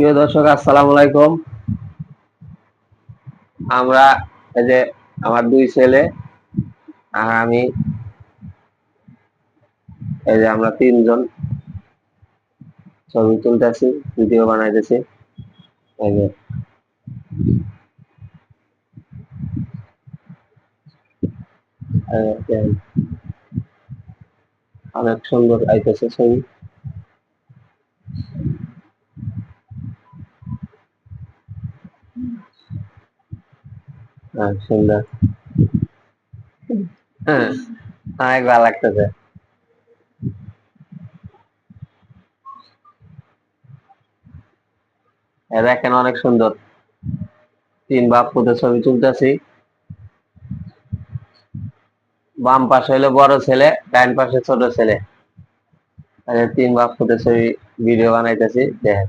প্রিয় দর্শক, আসসালামু আলাইকুম। আমরা এই যে আমার দুই ছেলে আর আমি, এই যে আমরা তিনজন ছবি তুলতেছি, ভিডিও বানাইতেছি। এই যে অনেক সুন্দর আইতেছে ছবি। সুন্দর হ্যাঁ অনেক ভালো লাগতেছে। দেখেন অনেক সুন্দর। তিন বাপ পুতে ছবি তুলতেছি। বাম পাশে হলো বড় ছেলে ডাইন পাশে ছোট ছেলে। তিন বাপ পুতে ছবি ভিডিও বানাইতেছি, দেখেন।